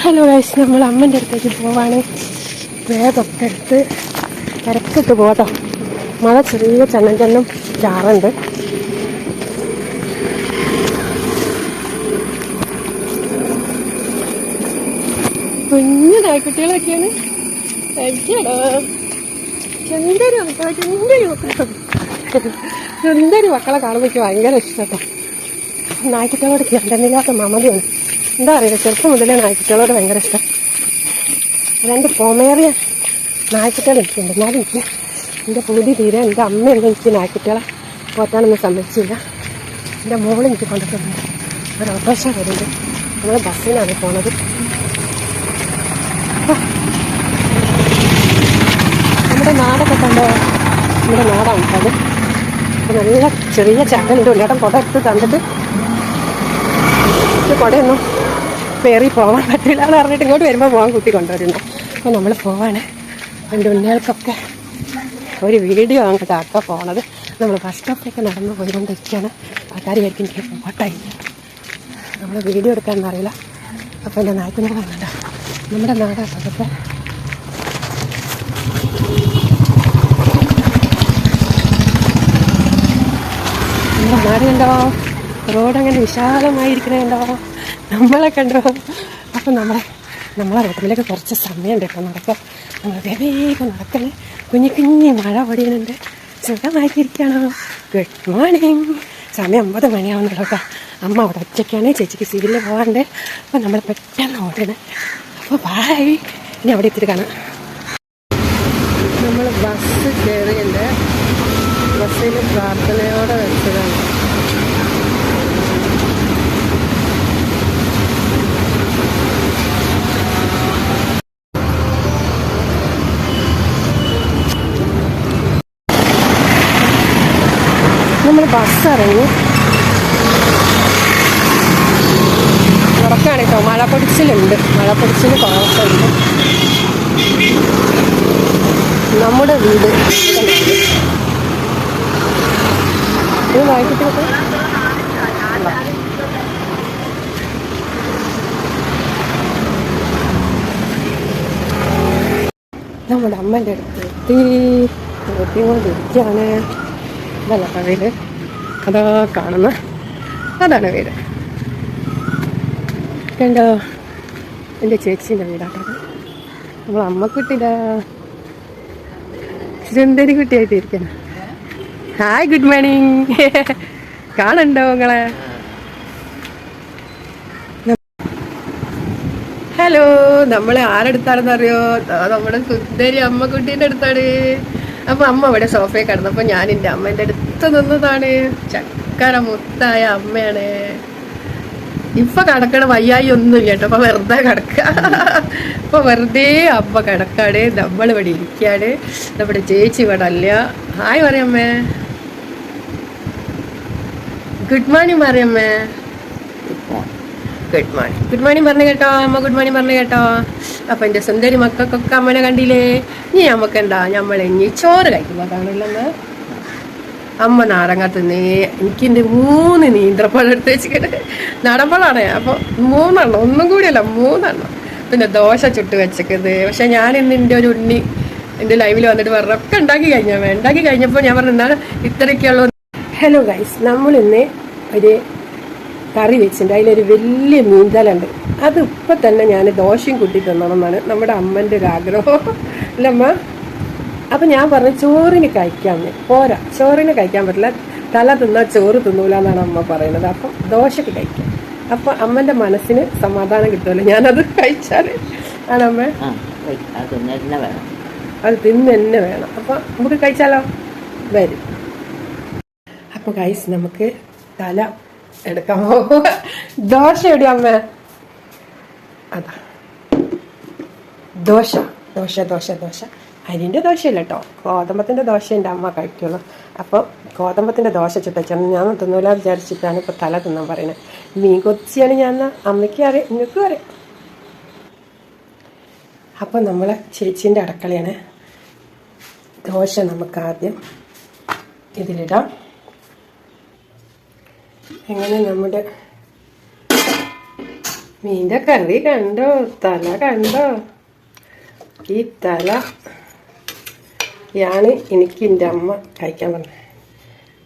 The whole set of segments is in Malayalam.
ഹലോ ഗൈസ് നമ്മൾ അമ്മന്റെ അടുത്തേക്ക് പോവാണ്. വേഗമൊക്കെ എടുത്ത് തിരക്കിട്ട് പോകട്ടോ മഴ ചെറിയ ചെണ്ണം ചെണ്ണം ചാറുണ്ട്. കുഞ്ഞു നായ്ക്കുട്ടികളൊക്കെയാണ് കഴിക്കടോ ചെന്തൊരു മക്കളെ ചെന്തൊരു മക്കളെ. ചെന്തൊരു മക്കളെ കാണുമ്പോൾ എനിക്ക് ഭയങ്കര ഇഷ്ടട്ടോ. നായ്ക്കുട്ടികളോട് എന്തെന്നില്ലാത്ത മമതയാണ് എന്താ അറിയില്ല ചെറുപ്പം മുതലേ നായ്ക്കുട്ടികളോട് ഭയങ്കര ഇഷ്ടം. രണ്ട് പൊമേറിയ നായ്ക്കുട്ടികൾ എനിക്കുണ്ട് എന്നാലും എനിക്ക് എന്റെ പൂതി തീരെ എന്റെ അമ്മയൊന്നും എനിക്ക് നായ്ക്കുട്ടികളെ പോറ്റാനൊന്നും സമ്മതിച്ചില്ല. എന്റെ മോൾ എനിക്ക് കൊണ്ടിട്ടുണ്ട് ഒരു ഓട്ടോറിക്ഷ വരുന്നുണ്ട് നമ്മൾ ബസ്സിനാണ് പോണത് നമ്മുടെ നാടൊക്കെ കണ്ടോ? നമ്മുടെ നാടാണ് അത്. നല്ല ചെറിയ ചട്ടനുണ്ട് ഉള്ളിടം കുട എടുത്ത് തന്നിട്ട് കുടയൊന്നും കയറി പോകാൻ പറ്റില്ല എന്ന് പറഞ്ഞിട്ട് ഇങ്ങോട്ട് വരുമ്പോൾ പോകാൻ കുട്ടി കൊണ്ടുവരുന്നു. അപ്പോൾ നമ്മൾ പോവാണ്. എന്റെ ഉണ്ണികൾക്കൊക്കെ ഒരു വീഡിയോ അങ്ങോട്ട് ആക്കാൻ പോണത്. നമ്മൾ ബസ് സ്റ്റോപ്പിലേക്ക് നടന്നു പോയിക്കൊണ്ടിരിക്കുകയാണ്. ആൾക്കാർ വിചാരിക്കും എനിക്ക് ഫോട്ടായി നമ്മൾ വീഡിയോ എടുക്കാമെന്ന് അറിയില്ല. അപ്പോൾ എന്റെ നായ്ക്കുഞ്ഞു പറഞ്ഞിട്ട് നമ്മുടെ നാടാട്ടൊക്കെ നമ്മുടെ നാട് കണ്ടോ? റോഡ് അങ്ങനെ വിശാലമായിരിക്കണേ കണ്ടോ? നമ്മളെ കണ്ടോ? അപ്പം നമ്മളെ നമ്മളെ റോട്ടിലേക്ക് കുറച്ച് സമയമുണ്ട് ഇപ്പം നടക്കാം നമ്മൾ വേഗം നടക്കണേ. കുഞ്ഞു കുഞ്ഞി മഴ പൊടിയുന്നുണ്ട്. സുഖമായിട്ടിരിക്കണോ? ഗുഡ് മോർണിംഗ് സമയം ഒമ്പത് മണിയാവുന്നുള്ളൂ കേട്ടോ അമ്മ അവിടെ ഒറ്റയ്ക്കാണ്. ചേച്ചിക്ക് സിവിലിൽ പോകാണ്ട് അപ്പോൾ നമ്മൾ പെട്ടെന്ന് ഓടണം. അപ്പോൾ ബായ് ഇനി അവിടെ എത്തിയിട്ട് കാണാം. നമ്മൾ ബസ് കയറിയുണ്ട് ബസ്സിൽ പ്രാർത്ഥനയോടെ വെച്ചതാണ്. നമ്മൾ ബസ് ഇറങ്ങി. ഉറക്കാണ് കേട്ടോ. മഴ പൊടിച്ചിലുണ്ട് മഴ പൊടിച്ചിൽ കുറവുണ്ട് നമ്മുടെ വീട്. നമ്മുടെ അമ്മന്റെ അടുത്ത് എത്തി. കൊണ്ടിരിക്കുകയാണ് ഇതല്ല വീട് അതാ കാണുന്ന. അതാണ് വീട്. കണ്ടോ എന്റെ ചേച്ചീന്റെ വീടാട്ടത് നമ്മൾ അമ്മ സുന്ദരി കുട്ടിയായിട്ട് ഇരിക്കണം ഹായ് ഗുഡ് മോർണിംഗ് കാണണ്ടോ നിങ്ങളെ? ഹലോ നമ്മളെ ആരെടുത്താണെന്ന് അറിയോ ദാ നമ്മുടെ സുന്ദരി അമ്മക്കുട്ടീന്റെ അടുത്താണ്. അപ്പൊ അമ്മ ഇവിടെ സോഫയിൽ കിടന്നപ്പോ ഞാൻ എന്റെ അമ്മേന്റെ അടുത്ത് നിന്നതാണ്. ചക്കര മുത്തായ അമ്മയാണ്. ഇപ്പൊ കടക്കണ വയ്യായി ഒന്നും കേട്ടോ. അപ്പൊ വെറുതെ കിടക്ക. ഇപ്പൊ വെറുതെ അമ്മ കിടക്കാണ്. നമ്മൾ ഇവിടെ ഇരിക്കാണ്. നമ്മുടെ ചേച്ചി ഇവിടെ അല്ല. ഹായ് പറയമ്മേ. ഗുഡ് മോർണിംഗ് പറയമ്മേ. ഗുഡ് മോർണിംഗ് ഗുഡ് മോർണിംഗ് പറഞ്ഞു കേട്ടോ അമ്മ ഗുഡ് മോർണിംഗ് പറഞ്ഞു കേട്ടോ അപ്പൊ എന്റെ സുന്ദരി മക്കൾക്കൊക്കെ അമ്മനെ കണ്ടില്ലേ? ഇനി നമുക്ക് എന്താ നമ്മൾ ഇനി ചോറ് കഴിക്കുമ്പോ കാണില്ലെന്ന് അമ്മ നാടങ്ങാത്ത നീ എനിക്ക് എന്റെ മൂന്ന് നീന്തപ്പഴം എടുത്ത് വെച്ചിട്ട് നടപ്പളാണ് അപ്പൊ മൂന്നെണ്ണം. ഒന്നും കൂടിയല്ല മൂന്നെണ്ണം. പിന്നെ ദോശ ചുട്ട് വെച്ചത് പക്ഷെ ഞാൻ ഇന്ന് എന്റെ ഒരു ഉണ്ണി എന്റെ ലൈവിൽ വന്നിട്ട് വേറെ ഒക്കെ ഉണ്ടാക്കി കഴിഞ്ഞാൽ ഉണ്ടാക്കി കഴിഞ്ഞപ്പോൾ ഞാൻ പറഞ്ഞു എന്താണ് ഇത്രയൊക്കെയുള്ളൂ. ഹലോ ഗൈസ് നമ്മൾ ഇന്ന് ഒരു കറി വെച്ചിട്ടുണ്ട്. അതിലൊരു വലിയ മീൻതലുണ്ട് അത് ഇപ്പം തന്നെ ഞാൻ ദോശയും കൂട്ടി തിന്നണമെന്നാണ് നമ്മുടെ അമ്മന്റെ ഒരു ആഗ്രഹം. അല്ലമ്മ അപ്പം ഞാൻ പറഞ്ഞു ചോറിന് കഴിക്കാമെന്ന് പോരാ ചോറിന് കഴിക്കാൻ പറ്റില്ല. തല തിന്നാൽ ചോറ് തിന്നൂല എന്നാണ് അമ്മ പറയുന്നത്. അപ്പം ദോശക്ക് കഴിക്കാം. അപ്പം അമ്മന്റെ മനസ്സിന് സമാധാനം കിട്ടുമല്ലോ ഞാനത് കഴിച്ചാൽ ആണമ്മ അത് തിന്ന് തന്നെ വേണം. അപ്പം നമുക്ക് കഴിച്ചാലോ? വരും. അപ്പോൾ കഴിച്ച് നമുക്ക് തല എടുക്കാമോ ദോശ എവിടെ അമ്മ? അതാ. ദോശ ദോശ ദോശ ദോശ. അരിന്റെ ദോശയല്ല കേട്ടോ ഗോതമ്പത്തിന്റെ ദോശ എന്റെ അമ്മ കഴിക്കുള്ളൂ. അപ്പോൾ ഗോതമ്പത്തിന്റെ ദോശ ചുട്ടച്ചാണ് ഞാൻ തിന്നൂല വിചാരിച്ചിട്ടാണ് ഇപ്പോൾ തല തിന്നാൻ പറയുന്നത്. മീൻ കൊച്ചിയാണ് ഞാൻ അമ്മയ്ക്ക് അറിയാം നിങ്ങൾക്കും അറിയാം. അപ്പോൾ നമ്മളെ ചേച്ചീന്റെ അടുക്കളയാണ്. ദോശ നമുക്ക് ആദ്യം ഇതിലിടാം. അങ്ങനെ നമ്മുടെ മീന്റെ കറി കണ്ടോ? തല കണ്ടോ? ഈ തല. യാണ് എനിക്ക് എന്റെ അമ്മ കഴിക്കാൻ പറഞ്ഞത്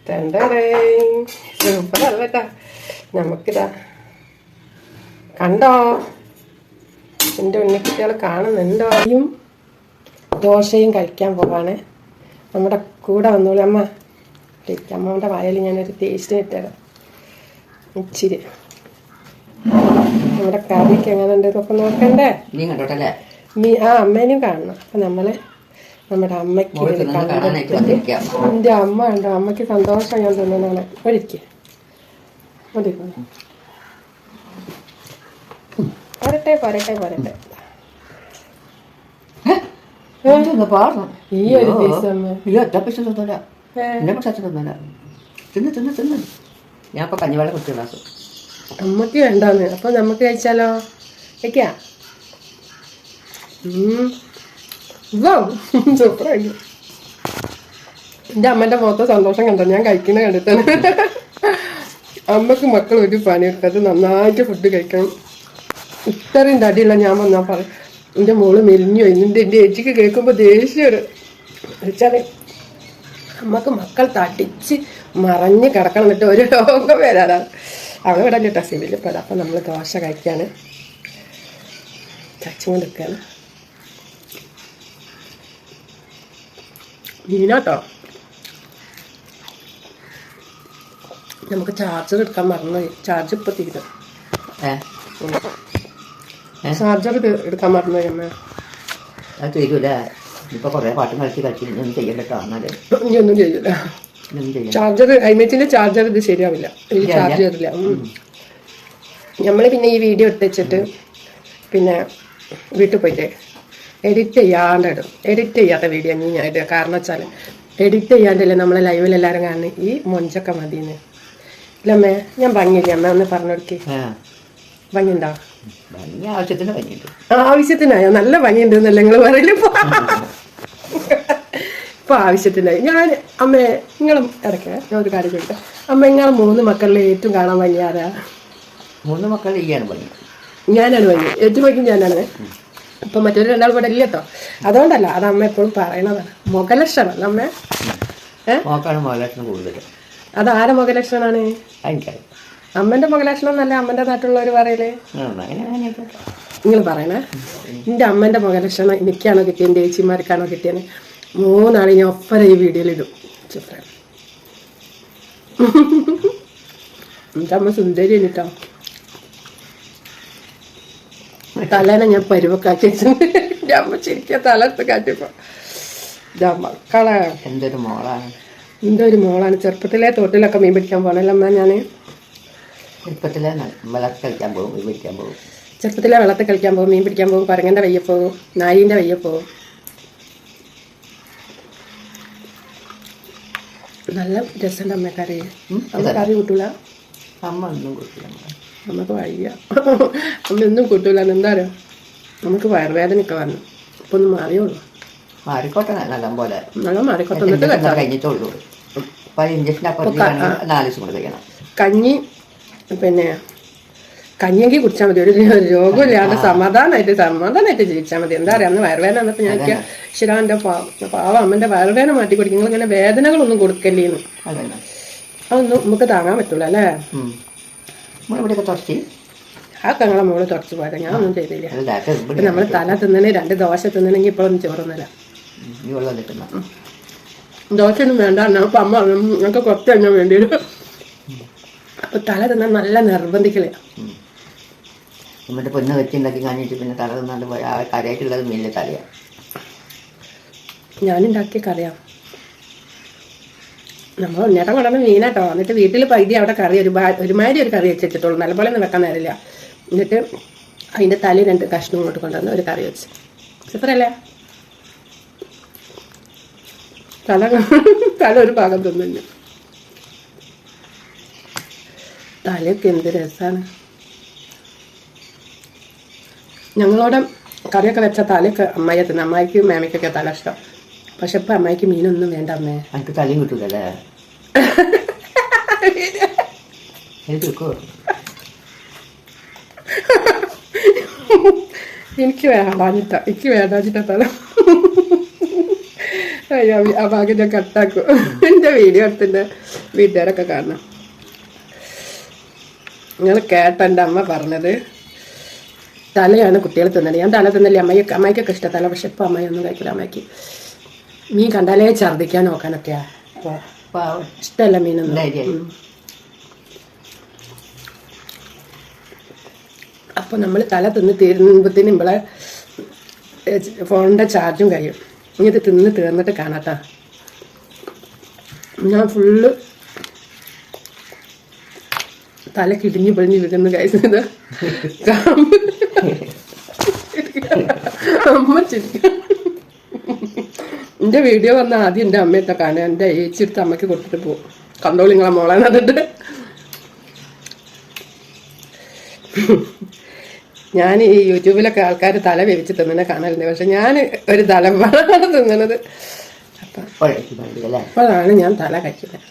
തണ്ടേ സൂപ്പറല്ലട്ടാ നമുക്കിതാ. കണ്ടോ? എന്റെ ഉണ്ണിക്കുട്ടികൾ കാണുന്നുണ്ടോ? അയും ദോശയും കഴിക്കാൻ പോവാണ്. നമ്മുടെ കൂടെ വന്നോളൂ അമ്മ. ഇരിക്ക്. വയലിൽ ഞാനൊരു ടേസ്റ്റ് ഇട്ടേരാം ഇച്ചിരി നമ്മുടെ കറിക്ക് എങ്ങനെ ഇതൊക്കെ നോക്കണ്ടേ? നീ കണ്ടോട്ടല്ലേ? മീ ആ അമ്മേനും കാണണം. അപ്പൊ നമ്മൾ നമ്മുടെ അമ്മയ്ക്ക് എന്റെ അമ്മ ഉണ്ടോ അമ്മയ്ക്ക് സന്തോഷം ഞാൻ തിന്നുന്നതാണ് ഒരിക്കൽ മതി പോരട്ടെ പോരട്ടെ പോരട്ടെ ഈ ഒരു പീസ് അമ്മ ഒറ്റ പൈസ തിന്നില്ല തിന്ന് തിന്ന് തിന്ന്. ഞാൻ ഇപ്പൊ കഞ്ഞിവെള്ളം കുത്തിണ്ടാക്കും അമ്മയ്ക്ക് വേണ്ടാന്ന്. അപ്പൊ നമുക്ക് കഴിച്ചാലോ? വെക്കാ സൂപ്പറായി. എന്റെ അമ്മന്റെ മുഖത്തെ സന്തോഷം കണ്ടോ? ഞാൻ കഴിക്കുന്ന കണ്ടിട്ടാണ് അമ്മയ്ക്ക് മക്കൾ ഒരു പണി പണിയെടുത്തത് നന്നായിട്ട് ഫുഡ് കഴിക്കണം. ഇത്രയും തടിയുള്ള ഞാൻ വന്നാ പറയും എന്റെ മോൾ മെലിഞ്ഞു എന്നിട്ട് എന്റെ ഏച്ചിക്ക് കേൾക്കുമ്പോൾ ദേഷ്യം ഒരു അമ്മയ്ക്ക് മക്കൾ തടിച്ച് മറഞ്ഞ് കിടക്കണം എന്നിട്ട് ഒരു രോഗം വരാതാണ് അവിടെ വിടാൻ കേട്ടോ സിവിലിൽ പെടാം അപ്പം നമ്മൾ ദോശ കഴിക്കാണ്. കഴിച്ചും നിൽക്കുകയാണ് മീനാട്ടോ? നമുക്ക് ചാർജർ എടുക്കാൻ മറന്നു ചാർജ് ഇപ്പൊ തീരും? ചാർജർ എടുക്കാൻ മറന്നു അമ്മ അത് തീരൂല? ഇപ്പൊ കൊറേ പാട്ട് കളിച്ച് കളിച്ച് ഇതൊന്നും ചെയ്യണ്ടോ എന്നാൽ. ഇനി ഒന്നും ചെയ്യില്ല ഇതൊന്നും ചെയ്യണ്ട. ചാർജർ ഐമേറ്റിന്റെ ചാർജർ ഇത് ശരിയാവില്ല. ശരിയാവില്ല? ചാർജ് ചെയ്തില്ല നമ്മൾ പിന്നെ ഈ വീഡിയോ എടുത്തിട്ട് പിന്നെ വീട്ടിൽ പോയിട്ട് എഡിറ്റ് ചെയ്യാണ്ട് ഇടും എഡിറ്റ് ചെയ്യാത്ത വീഡിയോ നീ ഞാൻ ഇടുക. കാരണം വെച്ചാൽ എഡിറ്റ് ചെയ്യാണ്ടല്ലേ നമ്മളെ ലൈവിൽ എല്ലാവരും കാണുന്നത് ഈ മൊഞ്ചൊക്കെ മതിയെന്ന് ഇല്ലമ്മേ ഞാൻ ഭംഗിയില്ല? അമ്മ ഒന്ന് പറഞ്ഞു കൊടുക്കേ. ഭംഗിയുണ്ടോ? ഭംഗി ആവശ്യത്തിന് പനിയുണ്ട് ആവശ്യത്തിനായോ നല്ല പനിയുണ്ട് എന്നല്ലേ നിങ്ങൾ പറയൽ? ഇപ്പൊ ആവശ്യത്തിനായി. ഞാൻ അമ്മേ നിങ്ങളും ഇടയ്ക്ക് ഞാൻ ഒരു കാര്യം ചോദിക്കാം. അമ്മ നിങ്ങളെ മൂന്ന് മക്കളിൽ ഏറ്റവും കാണാൻ പനിയാരാ മൂന്ന് മക്കളിൽ ഈയാണ് ഞാനാണ് വന്നി ഏറ്റവും ഭംഗി ഞാനാണ്. ഇപ്പൊ മറ്റൊരു രണ്ടാൾ ഇവിടെ ഇല്ല കേട്ടോ അതുകൊണ്ടല്ല അത് അമ്മ എപ്പോഴും പറയണതാണ്. മുഖലക്ഷണമല്ല അമ്മ. ഏ? നോക്കാണ് മോലക്ഷണം കൂടുതൽ അത് ആരെ മുഖലക്ഷണമാണ് എനിക്കറിയാം അമ്മന്റെ മുഖലക്ഷണം എന്നല്ല അമ്മന്റെ നാട്ടിലുള്ളവർ പറയൽ. നിങ്ങൾ പറയണേ. എന്റെ അമ്മന്റെ മുഖലക്ഷണം എനിക്കാണോ കിട്ടിയത് എന്റെ ചേച്ചിമാർക്കാണോ കിട്ടിയത് മൂന്നാളെ ഞാൻ ഒപ്പര ഈ വീഡിയോയിൽ ഇടും ചിത്ര എന്റെ അമ്മ സുന്ദരി കേട്ടോ തലേനെ ഞാൻ പരുവക്കാക്കി വെച്ചിട്ടുണ്ട് എന്റെ അമ്മ ശരിക്കും തലത്ത് കാറ്റിപ്പോ മക്കളെ. എന്തൊരു മോളാണ്. എന്തൊരു ഒരു മോളാണ്. ചെറുപ്പത്തിലെ തോട്ടിലൊക്കെ മീൻ പിടിക്കാൻ പോകണല്ലോ അമ്മ ഞാൻ ചെറുപ്പത്തിലെ വെള്ളം കളിക്കാൻ പോകും വിളിക്കാൻ പോകും. ചെറുപ്പത്തിലെ വെള്ളത്തിൽ കളിക്കാൻ പോകും മീൻ പിടിക്കാൻ പോകും കുരങ്ങന്റെ വയ്യ പോകും നായിന്റെ വയ്യ പോകും. നല്ല രസമുണ്ട് അമ്മ കറി അമ്മ കറി കൂട്ടൂല? അമ്മ ഒന്നും കൂട്ടില്ല നമുക്ക് വയ്യ. അമ്മ ഒന്നും കൂട്ടൂല. എന്താ അറിയോ? നമുക്ക് വയറുവേദനയൊക്കെ വന്നു. ഇപ്പൊ ഒന്ന് മാറിയുള്ളൂ മാറിക്കോട്ടെ നല്ല പോലെ. നല്ല മാറിക്കോട്ടെ. കഴിഞ്ഞിട്ടുള്ളൂ ഇഞ്ചക്ഷൻ നാല് ദിവസം കൂടെ കഴിയണം കഞ്ഞി പിന്നെ കഞ്ഞിക്ക് കുടിച്ചാൽ മതി. ഒരു രോഗമില്ലാണ്ട് സമാധാനമായിട്ട് സമാധാനമായിട്ട് ജീവിച്ചാൽ മതി. എന്താ പറയാ അന്ന് വയറുവേദന വന്നപ്പോൾ ഞാൻ ശിരാന്റെ പാവ അമ്മന്റെ വയറുവേദന മാറ്റി കൊടുക്കും. നിങ്ങൾ ഇങ്ങനെ വേദനകളൊന്നും കൊടുക്കല്ലേന്ന്. അതൊന്നും. നമുക്ക് താങ്ങാൻ പറ്റൂല അല്ലേ? തുടച്ച്? ആ ഞങ്ങളെ മോൾ തുടച്ചു പോയത്. ഞാൻ ഒന്നും ചെയ്തില്ല നമ്മൾ തല തിന്നണേ രണ്ട് ദോശ തിന്നണമെങ്കിൽ ഇപ്പോഴൊന്നും ചോറുന്നില്ല ദോശ ഒന്നും ദോശയൊന്നും വേണ്ട അമ്മ ഞങ്ങൾക്ക് കുറച്ച് തന്നെ വേണ്ടി വരും. അപ്പൊ തല തിന്നാൻ നല്ല നിർബന്ധിക്കലേ. എന്നിട്ട് പൊന്ന് വെച്ചുണ്ടാക്കി കാണിച്ചിട്ട് പിന്നെ തല തന്നാണ്ട് പോയി. ആ കരയായിട്ടുള്ളത് മീനിലെ തലയാണ് ഞാനുണ്ടാക്കിയ കറിയാ. നമ്മൾ ഉണ്ണേട്ടം കൊണ്ടുവന്ന മീനാട്ടോ. എന്നിട്ട് വീട്ടിൽ പൈതി അവിടെ കറി ഒരു ഒരുമാതിരി ഒരു കറി വെച്ചിട്ടുള്ളൂ നല്ലപോലെ ഒന്നും വെക്കാൻ നേരില്ല എന്നിട്ട് അതിന്റെ തല രണ്ട് കഷ്ണം ഇങ്ങോട്ട് കൊണ്ടുവന്ന് ഒരു കറി വെച്ച്. സൂപ്പറല്ലേ തല തല ഒരു ഭാഗം തിന്നു തലയൊക്കെ എന്ത് രസമാണ് ഞങ്ങളോടെ കറിയൊക്കെ വെച്ച തലയൊക്കെ അമ്മായി തന്നെ. അമ്മായിക്കും മേമയ്ക്കൊക്കെ തല ഇഷ്ടം. പക്ഷെ ഇപ്പം അമ്മായിക്ക് മീനൊന്നും വേണ്ട അമ്മേ. എനിക്ക് തലയും കിട്ടൂലേ എനിക്ക് വേണ്ട എനിക്ക് വേണ്ടാഞ്ഞിട്ട. എനിക്ക് വേണ്ടാഞ്ഞിട്ട തല. അയ്യോ ആ ഭാഗ്യം ഞാൻ കട്ടാക്കും. എന്റെ വീഡിയോ എടുത്തിന്റെ വീട്ടുകാരൊക്കെ കാണണം. നിങ്ങൾ കേട്ട എന്റെ അമ്മ പറഞ്ഞത്. തലയാണ് കുട്ടികൾ തിന്നത് ഞാൻ തല തിന്നില്ല അമ്മയ്ക്ക് അമ്മയ്ക്കൊക്കെ ഇഷ്ടം തല പക്ഷെ ഇപ്പോൾ അമ്മയൊന്നും കഴിക്കില്ല അമ്മയ്ക്ക്. മീൻ കണ്ടാലേ ഛർദ്ദിക്കാൻ നോക്കാനൊക്കെയാ. അപ്പോൾ ഇഷ്ടമല്ല മീനൊന്നും. അപ്പോൾ നമ്മൾ തല തിന്ന് തീരുമ്പത്തിന് ഇമ്പളെ ഫോണിന്റെ ചാർജും കഴിയും. ഇനി ഇത് തിന്ന് തീർന്നിട്ട് കാണാട്ടാ ഞാൻ ഫുള്ള് തല കിടിഞ്ഞു പൊളിഞ്ഞു വീഴുന്നു കഴിച്ചത് അമ്മ ചിരിക്കും എന്റെ വീഡിയോ വന്ന ആദ്യം എന്റെ അമ്മയൊക്കെ കാണുക. എന്റെ ഏച്ചിയെടുത്ത് അമ്മയ്ക്ക് കൊടുത്തിട്ട് പോകും കണ്ടോളി നിങ്ങളെ മോളെ നടന്നിട്ട് ഞാൻ ഈ യൂട്യൂബിലൊക്കെ ആൾക്കാർ തല വേവിച്ച് തിന്നണ കാണലുണ്ട്. പക്ഷെ ഞാൻ ഒരു തലമാണ് തിന്നണത്. അപ്പം അപ്പോഴാണ് ഞാൻ തല കഴിക്കുന്നത്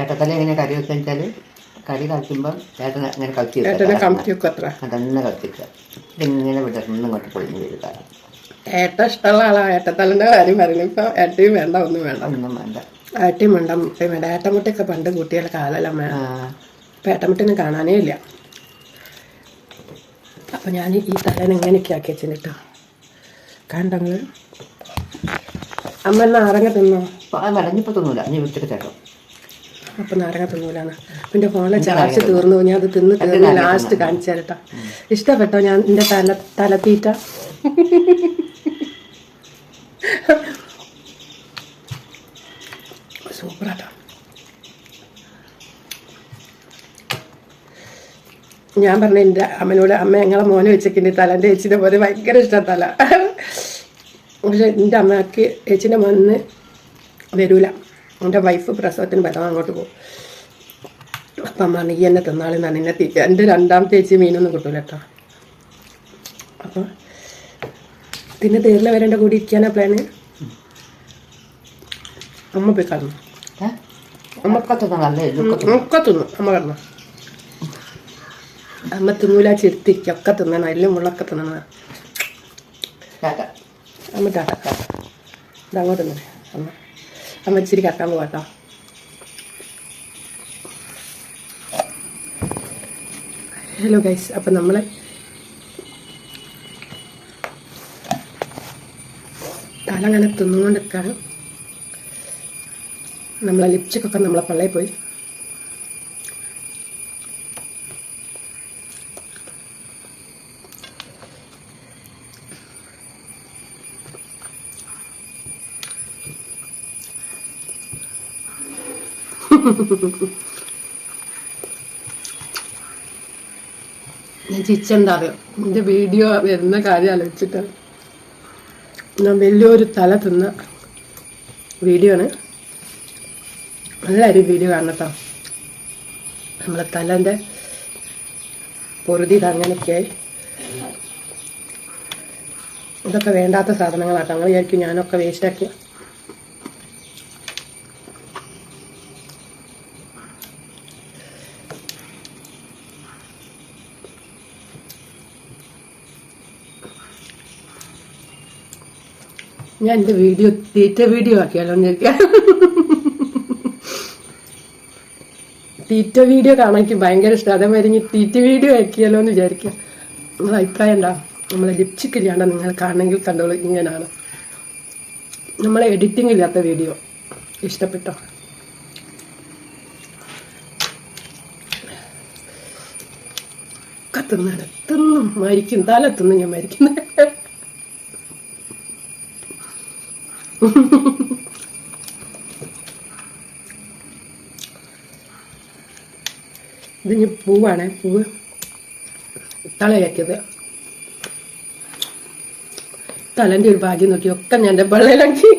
ഏട്ടത്തല എങ്ങനെ കറി വെക്കുക വെച്ചാൽ കറി കളിക്കുമ്പം ഏട്ടൻ അങ്ങനെ കളിച്ച് ഏട്ടനെ കമത്തി അതന്നെ കളിച്ചിട്ട് ഇതിങ്ങനെ വിടർന്ന് ഇങ്ങോട്ട് പൊളിഞ്ഞ് വരിക. ഏട്ട ഇഷ്ടമുള്ള ആളാണ് ഏട്ടത്തലന്റെ കാര്യം പറയുന്നത് ഇപ്പം ഏട്ടയും വേണ്ട ഒന്നും വേണ്ട. ഒന്നും വേണ്ട. ഏട്ടയും വേണ്ട മുട്ടയും വേണ്ട. ഏട്ടമുട്ടയൊക്കെ പണ്ട് കുട്ടികളെ കാലെല്ലാം വേണം. ഇപ്പം ഏട്ടമുട്ടിനെ കാണാനേ ഇല്ല. അപ്പം ഞാൻ ഈ തല ഇങ്ങനെയൊക്കെ ആക്കി വെച്ചിട്ടോ കണ്ടങ്ങൾ അമ്മ എന്നാ നാരങ്ങ തിന്നോ? തിന്നൂല. നീ വിട്ടിട്ട് കേട്ടോ അപ്പം നാരങ്ങ തിന്നൂലാണ് എന്റെ ഫോണിലെ ചാർജ് തീർന്നു ഞാൻ അത് തിന്ന് തീർന്ന് ലാസ്റ്റ് കാണിച്ചു തരട്ടാ ഇഷ്ടപ്പെട്ടോ? ഞാൻ എന്റെ തല തലത്തീറ്റ. സൂപ്പറാട്ടോ. ഞാൻ പറഞ്ഞ എന്റെ അമ്മനോട് അമ്മ ഞങ്ങളെ മോനെ വെച്ചിട്ടുണ്ട് തല എന്റെ ചേച്ചിന്റെ പോലെ ഭയങ്കര ഇഷ്ടം തല. പക്ഷെ എന്റെ അമ്മയ്ക്ക് ചേച്ചിന്റെ മോന് വരൂല. എന്റെ വൈഫ് പ്രസവത്തിന് പറ്റാൻ അങ്ങോട്ട് പോകും അപ്പം അമ്മ നീ എന്നെ തിന്നാളെന്നാണ് എന്നെ തീറ്റ എന്റെ രണ്ടാമത്തെ ചേച്ചി മീനൊന്നും കിട്ടൂല കേട്ടോ അപ്പോൾ പിന്നെ തീർല വരേണ്ട കൂടി ഇരിക്കാനാ പ്ലാന് അമ്മ പോയി കടന്നു. ഒക്കെ തിന്നു അമ്മ കടന്നു. അമ്മ തിന്നൂല ചെരുത്തിക്കൊക്കെ തിന്നണം എല്ലാം മുള്ളൊക്കെ തിന്നണം. അമ്മ ടാറ്റ ഇതങ്ങോട്ട് തന്നെ അമ്മ. അമ്മ ഇച്ചിരി കക്കാൻ പോവാട്ടോ ഹലോ ഗൈസ് അപ്പം നമ്മൾ തലങ്ങനെ അങ്ങനെ തിന്നുകൊണ്ടിരിക്കാണ് നമ്മളെ ലിപ്സ്റ്റിക്കൊക്കെ നമ്മളെ പള്ളയിൽ പോയി ഞാൻ എന്റെ വീഡിയോ വരുന്ന കാര്യം ആലോചിച്ചിട്ട് ഞാൻ വലിയൊരു തല തിന്ന വീഡിയോ ആണ്. എല്ലാവരും വീഡിയോ കാണണം കേട്ടോ നമ്മളെ തലന്റെ പൊറുതി ഇത് അങ്ങനെയൊക്കെയായി ഇതൊക്കെ വേണ്ടാത്ത സാധനങ്ങളാണ് സാധനങ്ങളാട്ടോ അങ്ങനെ വിചാരിക്കും ഞാനൊക്കെ വേസ്റ്റാക്കി ഞാൻ എന്റെ വീഡിയോ തീറ്റ വീഡിയോ ആക്കിയാലോ തീറ്റ വീഡിയോ കാണാൻ എനിക്ക് ഭയങ്കര ഇഷ്ടം. അതേമാതിരി തീറ്റ വീഡിയോ ആക്കിയാലോ എന്ന് വിചാരിക്കാം. നിങ്ങളെ അഭിപ്രായം എന്താ? നമ്മളെ ലിപ്സ്റ്റിക് ഇല്ലാണ്ട് നിങ്ങൾ കാണണമെങ്കിൽ കണ്ടോളൂ ഇങ്ങനെയാണ് നമ്മളെ എഡിറ്റിംഗ് ഇല്ലാത്ത വീഡിയോ. ഇഷ്ടപ്പെട്ടോ? കത്തുന്നാണ് തിന്നും മരിക്കും. തല ഞാൻ മരിക്കുന്നത് ഇതിന് പൂവാണ് പൂവ്. തളയാക്കിയത് തലന്റെ ഒരു ഭാഗ്യം നോക്കി ഒക്കെ ഞാൻ എന്റെ പള്ളയിലാക്കി